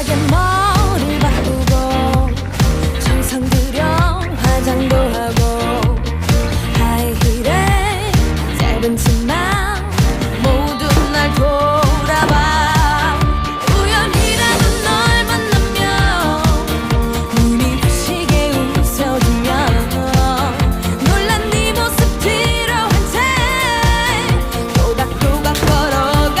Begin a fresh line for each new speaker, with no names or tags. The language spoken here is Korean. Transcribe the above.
화려하게 머리 바꾸고 정성 들여 화장도 하고 하이힐에 짧은 치마